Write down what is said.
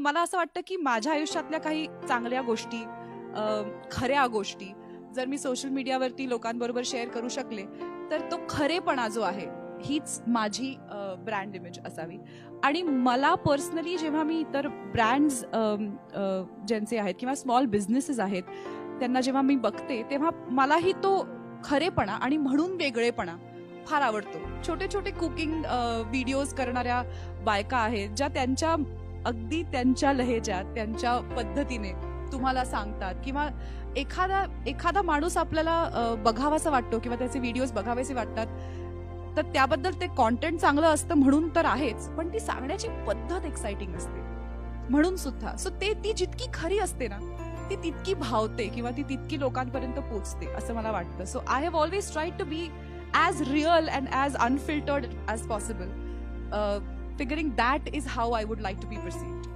मला असं वाटतं की माझ्या आयुष्यातल्या काही चांगल्या गोष्टी खऱ्या गोष्टी जर मी सोशल मीडियावरती लोकांबरोबर शेअर करू शकले तर तो खरेपणा जो आहे हीच माझी ब्रँड इमेज असावी. आणि मला पर्सनली जेव्हा मी इतर ब्रँड्स ज्यांचे आहेत किंवा स्मॉल बिझनेसेस आहेत त्यांना जेव्हा मी बघते तेव्हा मलाही तो खरेपणा आणि म्हणून वेगळेपणा फार आवडतो. छोटे छोटे कुकिंग व्हिडिओज करणाऱ्या बायका आहेत ज्या त्यांच्या अगदी त्यांच्या लहेजात त्यांच्या पद्धतीने तुम्हाला सांगतात. किंवा एखादा एखादा माणूस आपल्याला बघावासा वाटतो किंवा त्याचे व्हिडिओज बघावेसे वाटतात तर त्याबद्दल ते कॉन्टेंट चांगलं असतं म्हणून तर आहेच पण ती सांगण्याची पद्धत एक्साइटिंग असते. म्हणून सुद्धा. सो ते ती जितकी खरी असते ना ती तितकी भावते किंवा ती तितकी लोकांपर्यंत पोचते असं मला वाटतं. So I have always tried to be as real and as unfiltered as possible figuring that is how I would like to be perceived.